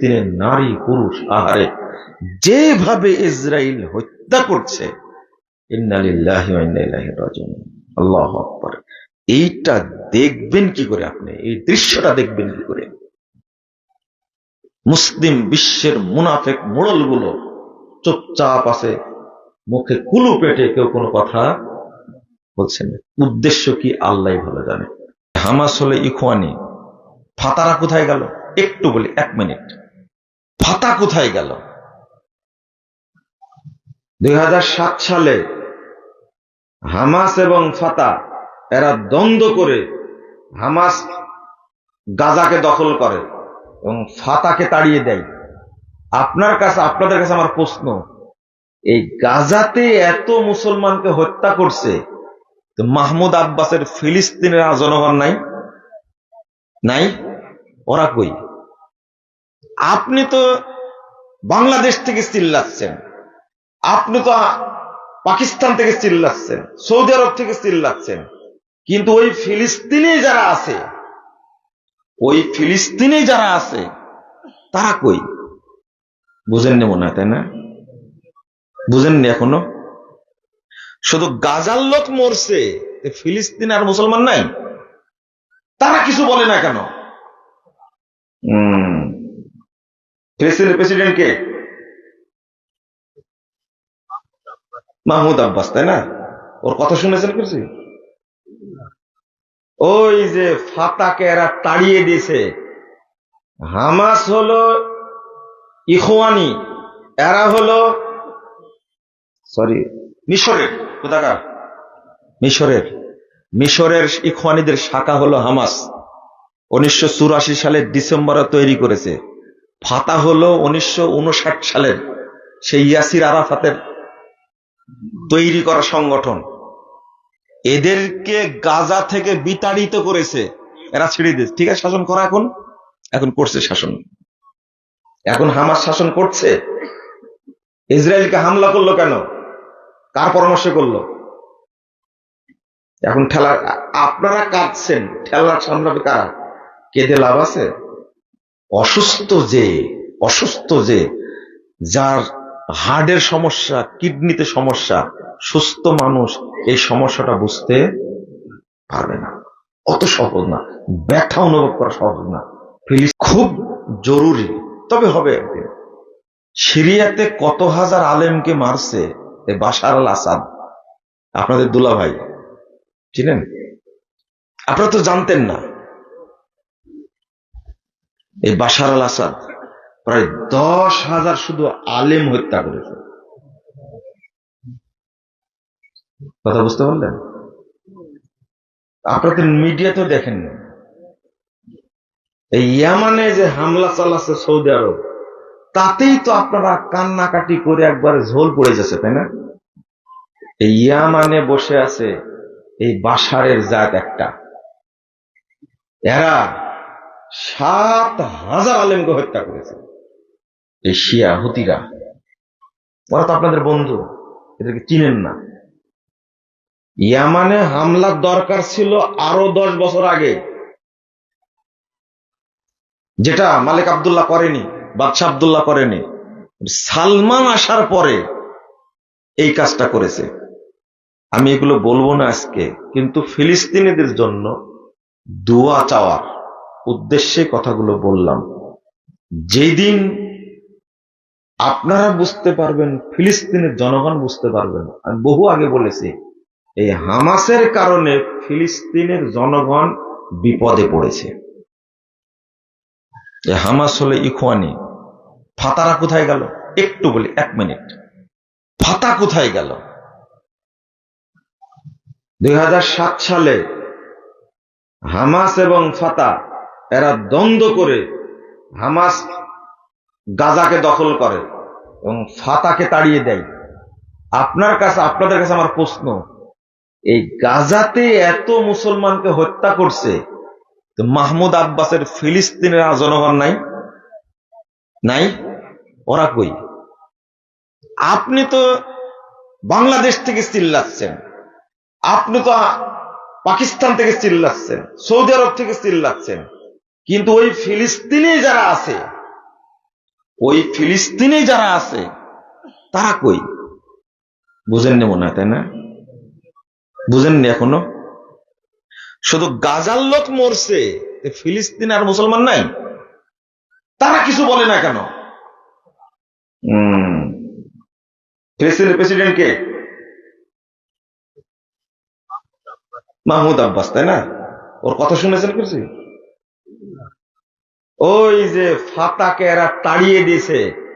ফিলিস্তিনের নারী পুরুষ আহারে যেভাবে ইসরায়েল হত্যা করছে আল্লাহু আকবার। এইটা দেখবেন কি করে আপনি? এই দৃশ্যটা দেখবেন কি করে? মুসলিম বিশ্বের মুনাফেক মোড়লগুলো চুপচাপ আছে, মুখে কুলু পেটে কেউ কোনো কথা বলছেন উদ্দেশ্য কি আল্লাহ ভালো জানে। হামাস হলে ইখওয়ানি। ফাতারা কোথায় গেল? একটু বলি, এক মিনিট। ফাতা কোথায় গেল? দুই হাজার সাত সালে হামাস এবং ফাতা এরা দ্বন্দ্ব করে হামাস গাজাকে দখল করে এবং ফাতাকে তাড়িয়ে দেয়। আপনার কাছে, আপনাদের কাছে আমার প্রশ্ন, এই গাজাতে এত মুসলমানকে হত্যা করছে মাহমুদ আব্বাসের ফিলিস্তিনের জনগণ নাই? নাই? ওরা কই? আপনি তো বাংলাদেশ থেকে চিল্লাচ্ছেন। আপনি তো পাকিস্তান থেকে চিল্লাচ্ছেন, সৌদি আরব থেকে চিল্লাচ্ছেন। কিন্তু ওই ফিলিস্তিনে যারা আছে, ওই ফিলিস্তিনে যারা আছে, তারা কই? বুঝেননি মনে হয়, তাই না? বুঝেননি এখনও? শুধু গাজার লোক মরছে ফিলিস্তিন আর মুসলমান নাই? তারা কিছু বলে না কেন? প্রেসিডেন্ট কে? মাহমুদ আব্বাস, তাই না? ওর কথা শুনেছেন কিছু? ওই যে ফাতাকে এরা তাড়িয়ে দিয়েছে। হামাস হলো ইখওয়ানি, এরা হলো সরি, মিশরের, কোথাকার? মিশরের। মিশরের ইখওয়ানিদের শাখা হলো হামাস। উনিশশো চুরাশি সালের ডিসেম্বরে তৈরি করেছে। ফাতা হলো উনিশশো সালের সেই ইয়াসির আরাফাতের তৈরি করা সংগঠন। এদেরকে গাজা থেকে বিতাড়িত করেছে। এরা ছেড়ে দিয়েছে। ঠিক আছে, শাসন করা এখন? এখন করছে শাসন। এখন হামাস শাসন করছে? ইসরায়েলকে হামলা করল কেন? কার পরামর্শ করল? এখন ঠেলা আপনারা কাঁদছেন। ঠেলা সামলাবে কারা? কেঁদে লাভ আছে? অসুস্থ যে অসুস্থ যে, যার হার্টের সমস্যা, কিডনিতে সমস্যা, সুস্থ মানুষ এই সমস্যাটা বুঝতে পারবে না। অত সহজ না। ব্যথা অনুভব করা সহজ না। ফিলিস খুব জরুরি। তবে হবে একদিন। সিরিয়াতে কত হাজার আলেমকে মারছে এ বাশার আল আসাদ। আপনাদের দুলা ভাই চিনেন? আপনারা তো জানতেন না। এই বাশার আল আসাদ প্রায় দশ হাজার শুধু আলেম হত্যা করেছে। কথা বুঝতে পারলেন? আপনাদের মিডিয়াতেও দেখেন না এই ইয়ামানে যে হামলা চালাচ্ছে সৌদি আরব, তাতেই তো আপনারা কান্নাকাটি করে একবার ঝোল পড়ে যাচ্ছে, তাই না? এই ইয়ামানে বসে আছে এই বাসারের জাত একটা। এরা সাত হাজার আলেমকে হত্যা করেছে। এই শিয়া হুতিরা ওরা তো আপনাদের বন্ধু, এদেরকে চিনেন না। ইয়ামানে হামলার দরকার ছিল আরও দশ বছর আগে। যেটা মালিক আবদুল্লাহ করেনি, বাদশাহ আবদুল্লাহ করেনি। সালমান আসার পরে এই কাজটা করেছে। আমি এগুলো বলব না আজকে, কিন্তু ফিলিস্তিনিদের জন্য দোয়া চাওয়ার উদ্দেশ্যে কথাগুলো বললাম। যেদিন আপনারা বুঝতে পারবেন, ফিলিস্তিনের জনগণ বুঝতে পারবেন, আমি বহু আগে বলেছি, এই হামাসের কারণে ফিলিস্তিনের জনগণ বিপদে পড়েছে। হামাস হলে ইখওয়ানি। ফাতারা কোথায় গেল? একটু বলি, এক মিনিট। ফাতা কোথায় গেল? দুই হাজার সাত সালে হামাস এবং ফাতা এরা দ্বন্দ্ব করে হামাস গাজাকে দখল করে এবং ফাতাকে তাড়িয়ে দেয়। আপনার কাছে, আপনাদের কাছে আমার প্রশ্ন, এই গাজাতে এত মুসলমানকে হত্যা করছে মাহমুদ আব্বাসের ফিলিস্তিনের জনগণ নাই? নাই? ওরা কই? আপনি তো বাংলাদেশ থেকে চিল্লাচ্ছেন, আপনি তো পাকিস্তান থেকে চিল্লাচ্ছেন, সৌদি আরব থেকে চিল্লাচ্ছেন। কিন্তু ওই ফিলিস্তিনে যারা আছে, ওই ফিলিস্তিনে যারা আছে, তারা কই? বুঝেননি মনে হয়, তাই না? বুঝেননি এখনও? শুধু গাজার লোক মরছে ফিলিস্তিন আর মুসলমান নাই? তারা কিছু বলে না কেন? ফিলিস্তিনের প্রেসিডেন্ট কে? মাহমুদ আব্বাস, তাই না? ওর কথা শুনেছেন কিছু? ওই যে ফাতাকে এরা তাড়িয়ে দিয়েছে।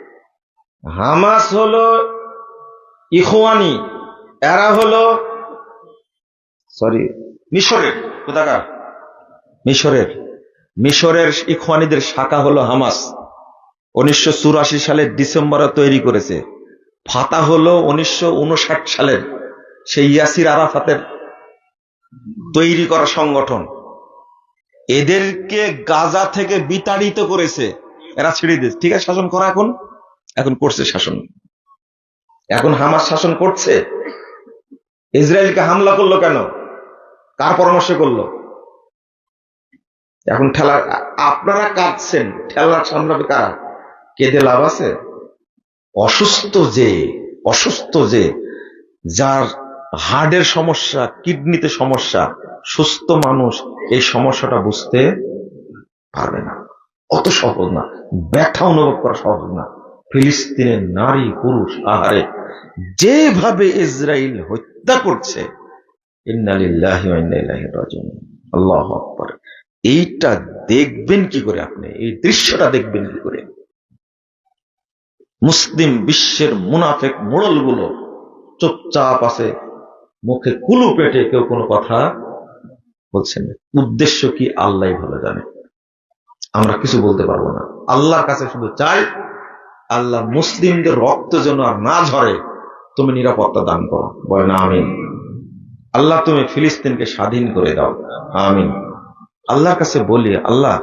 হামাস হলো ইখওয়ানি, এরা হলো সরি, মিশরের, কোথাকার? মিশরের। মিশরের ইখওয়ানিদের শাখা হলো হামাস। উনিশশো চুরাশি সালের ডিসেম্বরে তৈরি করেছে। ফাতা হলো উনিশশো উনষাট সালের সেই ইয়াসির আরাফাতের তৈরি করা সংগঠন। এদেরকে গাজা থেকে বিতাড়িত করেছে। এরা ছেড়ে দিয়েছে। ঠিক আছে, শাসন করা এখন? এখন করছে শাসন। এখন হামাস শাসন করছে? ইসরায়েলকে হামলা করল কেন? কার পরামর্শ করল? এখন ঠেলা, আপনারা কাঁদছেন। ঠেলা সামলাবে কারা? কেঁদে লাভ আছে? অসুস্থ যে অসুস্থ যে, যার হার্টের সমস্যা, কিডনিতে সমস্যা সুস্থ মানুষ এই সমস্যাটা বুঝতে পারবে না। অত সহজ না। ব্যথা অনুভব করা সহজ না। ফিলিস্তিনের নারী, পুরুষ, আহারে, যেভাবে ইসরায়েল হত্যা করছে আল্লাহু এইটা দেখবেন কি করে আপনি? এই দৃশ্যটা দেখবেন কি করে? মুসলিম বিশ্বের মুনাফেক মোড়লগুলো চুপচাপ আছে, মুখে কুলু পেটে কেউ কোনো কথা বলছেন, উদ্দেশ্য কি আল্লাহ ভালো জানে? আমরা কিছু বলতে পারব না। আল্লাহর কাছে শুধু চাই, আল্লাহ মুসলিমদের রক্ত যেন আর না ঝরে, তুমি নিরাপত্তা দান করো। বলে না আমিন। আল্লাহ, তুমি ফিলিস্তিনকে স্বাধীন করে দাও। আমিন। আল্লাহর কাছে বলি, আল্লাহ,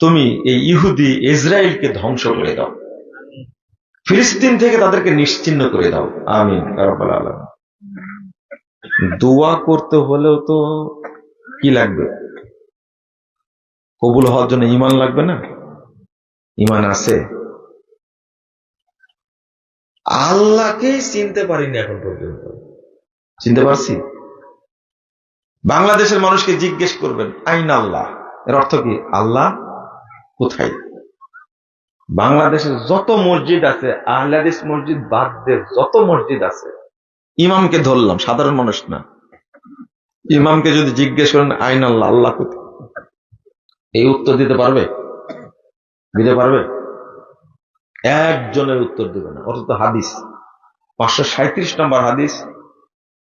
তুমি এই ইহুদি ইসরায়েলকে ধ্বংস করে দাও। ফিলিস্তিন থেকে তাদেরকে নিশ্চিন্ন করে দাও। আমিন দোয়া করতে হলেও তো কি লাগবে? কবুল হওয়ার জন্য ইমান লাগবে না? ইমান আছে। আল্লাহকেই চিনতে পারিনি এখন পর্যন্ত। চিনতে পারছি? বাংলাদেশের মানুষকে জিজ্ঞেস করবেন আইন আল্লাহ? এর অর্থ কি? আল্লাহ কোথায়? বাংলাদেশের যত মসজিদ আছে আহলাদিস মসজিদ বাদ দিয়ে যত মসজিদ আছে ইমামকে ধরলাম সাধারণ মানুষ না। ইমামকে যদি জিজ্ঞেস করেন, আইন আল্লাহ আল্লাহ এই উত্তর দিতে পারবে? দিতে পারবে? একজনের উত্তর দেবে না। অথচ হাদিস, পাঁচশো সাঁত্রিশ নম্বর হাদিস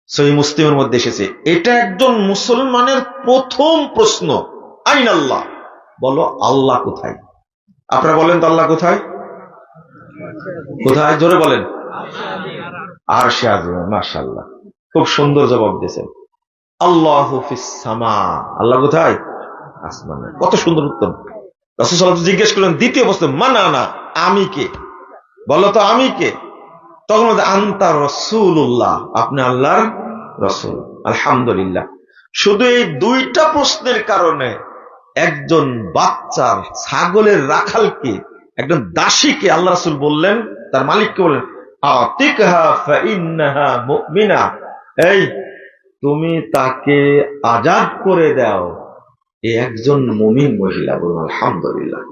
সহি মুসলিমের মধ্যে এসেছে। এটা একজন মুসলমানের প্রথম প্রশ্ন, আইন আল্লাহ? বলো, আল্লাহ কোথায়? আপনারা বলেন তো, আল্লাহ কোথায়? কোথায়? জোরে বলেন। আর সে আজমে মাশাল্লাহ খুব সুন্দর জবাব দিয়েছেন। আল্লাহ আল্লাহ কোথায়? আসমানে। কত সুন্দর উত্তর। রসুল জিজ্ঞেস করলেন, দ্বিতীয় প্রশ্ন মানা না, আমি কে? বলো তো আমি কে? তখন আন্তা রসুল্লাহ আপনি আল্লাহর রসুল। আলহামদুলিল্লাহ। শুধু এই দুইটা প্রশ্নের কারণে একজন বাচ্চার ছাগলের রাখালকে একজন দাসীকে আল্লাহ রাসুল বললেন, তার মালিককে বললেন এই তুমি তাকে আজাদ করে দাও। এ একজন মমিন মহিলা বলুন আলহামদুলিল্লাহ।